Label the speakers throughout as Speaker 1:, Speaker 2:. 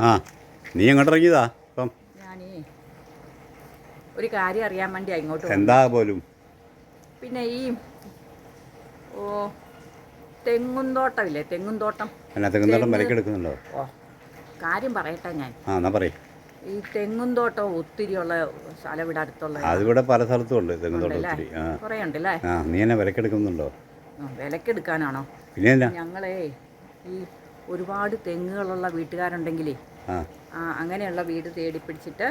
Speaker 1: ആ നീ എങ്ങോട്ട് ഇറങ്ങിയതാ? ഇപ്പം
Speaker 2: ഞാനേ ഒരു കാര്യം അറിയാൻ വേണ്ടി ഇങ്ങോട്ട് വന്നതാ.
Speaker 1: എന്താ പോലും?
Speaker 2: പിന്നെ ഈ ഓ തെങ്ങുംതോട്ടമില്ലേ? തെങ്ങും
Speaker 1: തോട്ടം തെങ്ങുന്നോട്ടം
Speaker 2: തെങ്ങ്.
Speaker 1: വിലക്കെടുക്കുന്നുണ്ടോ?
Speaker 2: ഓ കാര്യം പറയട്ടെ ഞാൻ.
Speaker 1: ആ എന്നാ പറയും.
Speaker 2: ഈ തെങ്ങും തോട്ടം ഒത്തിരിയുള്ള സ്ഥലം ഇവിടെ അടുത്തുള്ള
Speaker 1: അതിവിടെ പല സ്ഥലത്തും ഉണ്ട് തെങ്ങും
Speaker 2: തോട്ടം
Speaker 1: ഒത്തിരി. ആ.
Speaker 2: കുറേ ഉണ്ടല്ലേ
Speaker 1: ആ നീ എന്നെ വിലക്കെടുക്കുന്നുണ്ടോ?
Speaker 2: വിലക്കെടുക്കാനാണോ?
Speaker 1: പിന്നെ എന്നാ?
Speaker 2: ഞങ്ങളെ ഈ ഒരുപാട് തെങ്ങുകളുള്ള വീട്ടുകാരുണ്ടെങ്കിലേ
Speaker 1: ആ.
Speaker 2: അങ്ങനെയുള്ള വീട് തേടി പിടിച്ചിട്ട്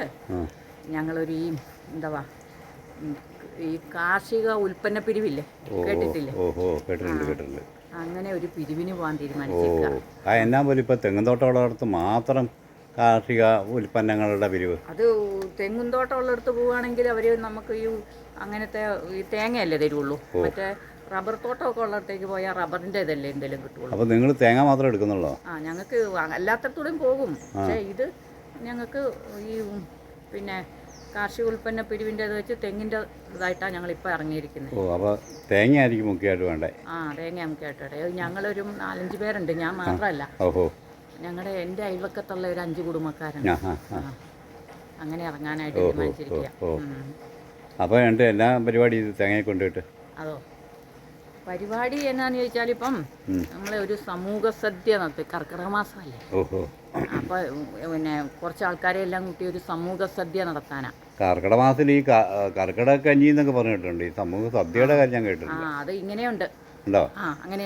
Speaker 2: ഞങ്ങളൊരു ഈ എന്താ ഈ കാർഷിക ഉൽപ്പന്ന പിരിവില്ലേ കേട്ടിട്ടില്ലേ? അങ്ങനെ ഒരു പിരിവിന് പോകാൻ
Speaker 1: ആ എന്നാ പോലും ഇപ്പൊ തെങ്ങുന്തോട്ടമുള്ളടത്ത് മാത്രം കാർഷിക ഉൽപ്പന്നങ്ങളുടെ പിരിവ്.
Speaker 2: അത് തെങ്ങുന്തോട്ടം ഉള്ളിടത്ത് പോവുകയാണെങ്കിൽ അവർ നമുക്ക് ഈ അങ്ങനത്തെ ഈ തേങ്ങയല്ലേ തരുള്ളൂ. മറ്റേ റബ്ബർ തോട്ടമൊക്കെ ഉള്ളിടത്തേക്ക് പോയാൽ റബ്ബറിന്റെ ഇതല്ലേ എന്തെങ്കിലും കിട്ടുള്ളൂ.
Speaker 1: അപ്പോൾ നിങ്ങൾ തേങ്ങ മാത്രം എടുക്കുന്നുള്ളോ?
Speaker 2: ആ ഞങ്ങൾക്ക് എല്ലാത്തടത്തൂടെയും പോകും. പക്ഷേ ഇത് ഞങ്ങൾക്ക് ഈ പിന്നെ കാർഷിക ഉൽപ്പന്ന പിരിവിന്റെ വെച്ച് തെങ്ങിന്റെ ഇതായിട്ടാണ് ഞങ്ങളിപ്പോൾ ഇറങ്ങിയിരിക്കുന്നത്.
Speaker 1: ഓ അപ്പോൾ തേങ്ങ ആയിരിക്കും മുഖ്യമായിട്ട് വേണ്ടേ?
Speaker 2: ആ തേങ്ങ മുഖ്യമായിട്ട് വേണ്ടേ. ഞങ്ങളൊരു നാലഞ്ച് പേരുണ്ട്. ഞാൻ മാത്രമല്ല
Speaker 1: ഓഹോ.
Speaker 2: ഞങ്ങളുടെ എന്റെ അയൽവക്കത്തുള്ള ഒരു അഞ്ച് കുടുംബക്കാരുണ്ട്. അങ്ങനെ ഇറങ്ങാനായിട്ട് തീരുമാനിച്ചിരിക്കുക.
Speaker 1: അപ്പോൾ എന്റെ എല്ലാ പരിപാടി ഇത് തേങ്ങയെ കൊണ്ടുപോയിട്ട്?
Speaker 2: അതോ. പരിപാടി എന്നാന്ന് ചോദിച്ചാൽ ഇപ്പം നമ്മളെ ഒരു സമൂഹ സദ്യ നടത്തി. കർക്കിടക മാസമല്ലേ? അപ്പൊ പിന്നെ കുറച്ച് ആൾക്കാരെ എല്ലാം കൂട്ടി ഒരു സമൂഹ സദ്യ നടത്താനാ.
Speaker 1: കർക്കിടക മാസത്തിൽ ഈ കർക്കിടക കഞ്ഞി എന്നൊക്കെ പറഞ്ഞിട്ടുണ്ട്. ഈ സമൂഹ സദ്യയുടെ കാര്യം ഞാൻ കേട്ടിട്ടുണ്ട് ആ
Speaker 2: അത് ഇങ്ങനെയുണ്ട്.
Speaker 1: ഉണ്ടോ?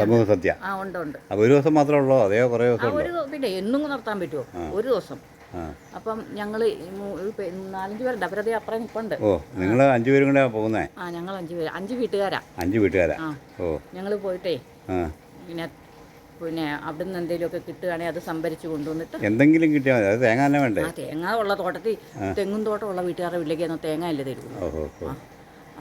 Speaker 1: സമൂഹ സദ്യ.
Speaker 2: ആ ഉണ്ട് ഉണ്ട്.
Speaker 1: അപ്പോൾ ഒരു ദിവസം മാത്രമേ ഉള്ളൂ? അതേ കുറേ ദിവസം
Speaker 2: പിന്നെ എന്നും നടത്താൻ പറ്റുമോ? ഒരു ദിവസം. അപ്പം ഞങ്ങൾ നാലഞ്ച് പേരുണ്ട്. അവരതേ അപ്പുറം നിൽപ്പുണ്ട്
Speaker 1: ഓ നിങ്ങൾ അഞ്ചു പേരും കൂടെ പോകുന്നേ?
Speaker 2: ആ ഞങ്ങൾ അഞ്ച് പേര്. അഞ്ച് വീട്ടുകാരാ.
Speaker 1: അഞ്ച് വീട്ടുകാരാ? ഓ.
Speaker 2: ഞങ്ങൾ പോയിട്ടേ പിന്നെ പിന്നെ അവിടെ നിന്ന് എന്തെങ്കിലുമൊക്കെ കിട്ടുകയാണെങ്കിൽ അത് സംഭരിച്ച് കൊണ്ടുവന്നിട്ട്
Speaker 1: എന്തെങ്കിലും കിട്ടിയാൽ മതി. അത് തേങ്ങ തന്നെ വേണ്ടേ?
Speaker 2: തേങ്ങ ഉള്ള തോട്ടത്തിൽ തെങ്ങും തോട്ടം ഉള്ള വീട്ടുകാരുടെ വീട്ടിലേക്ക് ഒന്നും തേങ്ങ അല്ലേ തരുള്ളൂ
Speaker 1: ഓഹോ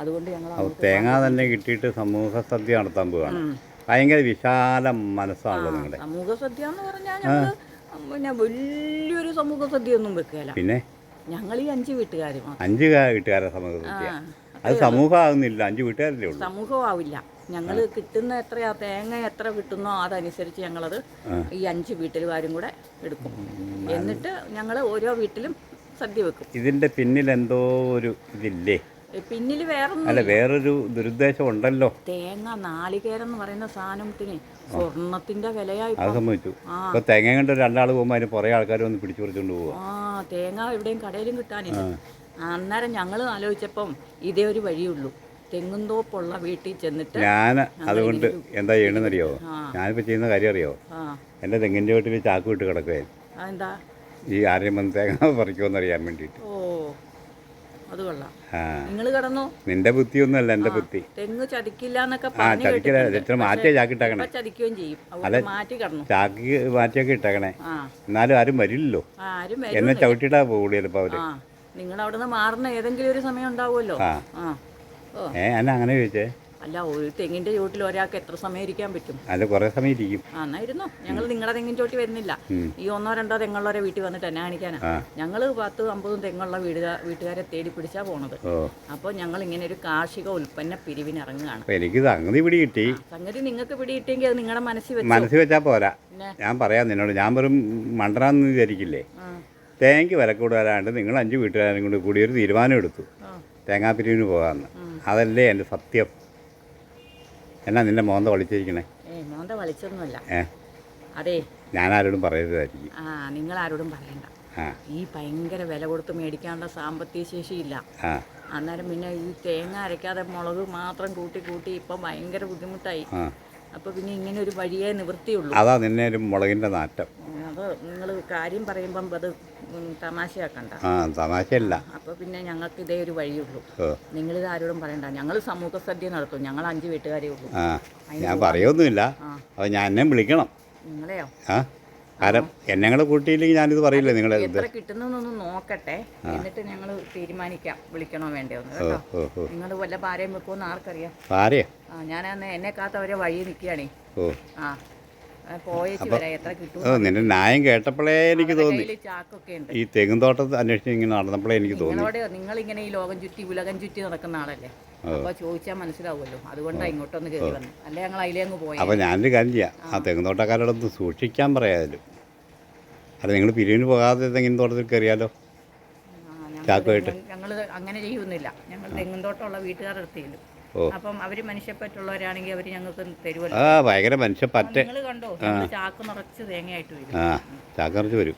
Speaker 2: അതുകൊണ്ട് ഞങ്ങൾ
Speaker 1: തേങ്ങ തന്നെ കിട്ടിയിട്ട് സമൂഹ സദ്യ നടത്താൻ പോവാണ്. ഭയങ്കര വിശാല മനസ്സാണല്ലോ നിങ്ങളുടെ
Speaker 2: സമൂഹ സദ്യ എന്ന് പറഞ്ഞാൽ പിന്നെ വലിയൊരു സമൂഹ സദ്യ ഒന്നും വെക്കുകയില്ല
Speaker 1: പിന്നെ?
Speaker 2: ഞങ്ങൾ ഈ അഞ്ച് വീട്ടുകാർ
Speaker 1: അഞ്ച് വീട്ടുകാരെ സമൂഹ സദ്യ. അത് സമൂഹമാകുന്നില്ല അഞ്ച് വീട്ടുകാരല്ലേ ഉള്ളൂ.
Speaker 2: സമൂഹമാവില്ല. ഞങ്ങൾ കിട്ടുന്ന എത്രയാ തേങ്ങ എത്ര കിട്ടുന്നോ അതനുസരിച്ച് ഞങ്ങളത് ഈ അഞ്ച് വീട്ടിലുകാരും കൂടെ എടുക്കും. എന്നിട്ട് ഞങ്ങൾ ഓരോ വീട്ടിലും സദ്യ വെക്കും.
Speaker 1: ഇതിന്റെ പിന്നിൽ എന്തോ ഒരു ഇതില്ലേ?
Speaker 2: പിന്നിൽ
Speaker 1: അല്ല വേറൊരു ദുരുദ്ദേശം ഉണ്ടല്ലോ.
Speaker 2: തേങ്ങ നാളികേരം എന്ന് പറയുന്ന സാധനത്തിന് സ്വർണത്തിന്റെ വിലയായി
Speaker 1: അത് സംഭവിച്ചു. തേങ്ങ കണ്ട് രണ്ടാൾ പോകുമ്പോൾ അതിന് കുറേ ആൾക്കാർ വന്ന് പിടിച്ചു പറിച്ചുകൊണ്ട് പോവുക
Speaker 2: ആ തേങ്ങ എവിടെയും കടയിലും കിട്ടാനില്ല. അന്നേരം ഞങ്ങൾ ആലോചിച്ചപ്പം ഇതേ ഒരു വഴിയുള്ളൂ. തെങ്ങുന്തോപ്പുള്ള വീട്ടിൽ ചെന്നിട്ട്
Speaker 1: ഞാൻ അതുകൊണ്ട് എന്താ ചെയ്യണമെന്നറിയോ ഞാനിപ്പോൾ ചെയ്യുന്ന കാര്യം അറിയോ
Speaker 2: എന്റെ
Speaker 1: എന്റെ തെങ്ങിന്റെ വീട്ടിൽ ചാക്ക് വിട്ട് കിടക്കുകയായിരുന്നു
Speaker 2: എന്താ
Speaker 1: ഈ ആരെയും വന്ന് തേങ്ങ പറിക്കുമെന്നറിയാൻ വേണ്ടിയിട്ട്.
Speaker 2: ഓ. അത് കൊള്ളാം. നിങ്ങൾ കിടന്നു?
Speaker 1: നിന്റെ ബുദ്ധിയൊന്നുമല്ല എന്റെ ബുദ്ധി.
Speaker 2: തെങ്ങ് ചതിക്കില്ല എന്നൊക്കെ
Speaker 1: ആ
Speaker 2: പറഞ്ഞു
Speaker 1: ചതിക്കല ഇത്ര മാറ്റിയ ചാക്കിട്ടേക്കണേ
Speaker 2: ഇപ്പൊ ചതിക്കുകയും ചെയ്യും. അതുകൊണ്ട് മാറ്റി കിടന്നു.
Speaker 1: ചാക്കി മാറ്റിയൊക്കെ ഇട്ടേക്കണേ. എന്നാലും ആരും വരില്ലല്ലോ. എന്നെ ചവിട്ടിട്ടാ പോകുള്ളൂ ചിലപ്പോൾ അവർ
Speaker 2: ആ നിങ്ങൾ അവിടെ നിന്ന് മാറുന്ന ഏതെങ്കിലും ഒരു സമയം ഉണ്ടാവുമല്ലോ.
Speaker 1: ഏ എന്നെ അങ്ങനെ ചോദിച്ചേ.
Speaker 2: അല്ല ഒരു തെങ്ങിന്റെ ചോട്ടിൽ ഒരാൾക്ക് എത്ര സമയം ഇരിക്കാൻ പറ്റും?
Speaker 1: അല്ല കുറേ സമയം ഇരിക്കും.
Speaker 2: ആ ഞങ്ങൾ നിങ്ങളുടെ തെങ്ങിൻ ചോട്ടി വരുന്നില്ല. ഈ ഒന്നോ രണ്ടോ തെങ്ങുള്ളവരെ വീട്ടിൽ വന്നിട്ട് എന്നെ കാണിക്കാനാ. ഞങ്ങൾ പത്ത് അമ്പതും തെങ്ങുള്ള വീട് വീട്ടുകാരെ തേടി പിടിച്ചാ പോണത്. അപ്പോൾ ഞങ്ങൾ ഇങ്ങനെ ഒരു കാർഷിക ഉൽപ്പന്ന പിരിവിന് ഇറങ്ങുകയാണ്.
Speaker 1: അപ്പോൾ എനിക്ക് സംഗതി പിടി കിട്ടി.
Speaker 2: സംഗതി നിങ്ങൾക്ക് പിടിയിട്ടെങ്കിൽ അത് നിങ്ങളുടെ മനസ്സിൽ
Speaker 1: മനസ്സിൽ വെച്ചാൽ പോരാ. ഞാൻ പറയാം നിന്നോട് ഞാൻ വെറും മണ്ടനാന്ന് വിചാരിക്കില്ലേ? തേങ്ങയ്ക്ക് വില കൂടുതലാണ്ട് നിങ്ങൾ അഞ്ച് വീട്ടുകാരും കൂടി കൂടി ഒരു തീരുമാനം എടുത്തു.
Speaker 2: തേങ്ങാ
Speaker 1: തേങ്ങാപ്പിരിവിന് പോകാമെന്ന്. അതല്ലേ എന്റെ സത്യം. എന്നാ നിന്റെ മോന്ത വളിച്ചിരിക്കണേ?
Speaker 2: മോന്ത വലിച്ചൊന്നുമല്ല അതെ.
Speaker 1: ഞാൻ ആരോടും പറയരുതായിരിക്കും.
Speaker 2: ആ നിങ്ങൾ ആരോടും പറയണ്ട. ഈ ഭയങ്കര വില കൊടുത്ത് മേടിക്കാനുള്ള സാമ്പത്തിക ശേഷിയില്ല അന്നേരം പിന്നെ ഈ തേങ്ങ അരയ്ക്കാതെ മുളക് മാത്രം കൂട്ടി കൂട്ടി ഇപ്പം ഭയങ്കര ബുദ്ധിമുട്ടായി. അപ്പോൾ പിന്നെ ഇങ്ങനെ ഒരു വഴിയേ നിവൃത്തിയുള്ളൂ
Speaker 1: അതാ നിന്നെ ഒരു മുളകിന്റെ നാറ്റം.
Speaker 2: അത് നിങ്ങൾ കാര്യം പറയുമ്പം അത് തമാശയാക്കണ്ട.
Speaker 1: ആ തമാശയല്ല.
Speaker 2: അപ്പോൾ പിന്നെ ഞങ്ങൾക്ക് ഇതേ ഒരു വഴിയുള്ളൂ നിങ്ങളിത് ആരോടും പറയണ്ട. ഞങ്ങൾ സമൂഹ സദ്യ നടത്തും. ഞങ്ങൾ അഞ്ച് വീട്ടുകാരേ ഉള്ളൂ.
Speaker 1: ആ ഞാൻ പറയൊന്നുമില്ല. അപ്പോൾ ഞാൻ എന്നെ വിളിക്കണം.
Speaker 2: നിങ്ങളെയോ?
Speaker 1: ആ. കാരണം എന്നെ കൂടെ കൂട്ടിയില്ലെങ്കിൽ ഞാനിത് പറയില്ല നിങ്ങളെ
Speaker 2: എത്ര കിട്ടുന്നതെന്നൊന്ന് നോക്കട്ടെ. എന്നിട്ട് ഞങ്ങൾ തീരുമാനിക്കാം. വിളിക്കണോ
Speaker 1: വേണ്ടോ
Speaker 2: നിങ്ങൾ വല്ല പാരയും വെക്കുമെന്ന് ആർക്കറിയാം?
Speaker 1: ആരെയാ
Speaker 2: ആ ഞാൻ എന്നെ കാത്തവരെ വഴി നിൽക്കുകയാണേ
Speaker 1: ഓ.
Speaker 2: ആ
Speaker 1: നിന്റെ ന്യായം കേട്ടപ്പോഴേ എനിക്ക് തോന്നി. ഈ തെങ്ങും തോട്ടത്ത് അന്വേഷിച്ച് ഇങ്ങനെ നടന്നപ്പോഴേ എനിക്ക് തോന്നി.
Speaker 2: നിങ്ങൾ ഇങ്ങനെ ഈ ലോകം ചുറ്റി ഉലകം ചുറ്റി നടക്കുന്ന ആളല്ലേ? അപ്പൊ ചോദിച്ചാൽ മനസ്സിലാവുമല്ലോ. അതുകൊണ്ടാണ് ഇങ്ങോട്ടൊന്ന് കയറി വന്നു. അല്ലെ ഞങ്ങൾ അതിലേ അങ്ങ് പോയി?
Speaker 1: അപ്പോൾ ഞാനൊരു കാര്യം ചെയ്യാം. ആ തെങ്ങുന്നോട്ടക്കാരോടൊന്ന് സൂക്ഷിക്കാൻ പറയായാലും അല്ല നിങ്ങൾ പിരിവിന് പോകാതെ തെങ്ങിൻ തോട്ടത്തിൽ കയറിയാലോ? ചാക്കുമായിട്ട്.
Speaker 2: ഞങ്ങൾ അങ്ങനെ ചെയ്യുന്നില്ല. ഞങ്ങൾ തെങ്ങും തോട്ടമുള്ള വീട്ടുകാരുടെ അടുത്തേലും അപ്പം അവർ മനുഷ്യപ്പറ്റുള്ളവരാണെങ്കിൽ അവർ ഞങ്ങൾക്ക് തരുമല്ലോ.
Speaker 1: ആ ഭയങ്കര മനുഷ്യ പറ്റ
Speaker 2: നിങ്ങൾ കണ്ടോ? ഞങ്ങൾ ചാക്ക് നിറച്ച് തേങ്ങയായിട്ട് വരും.
Speaker 1: ആ നിറച്ച് വരും.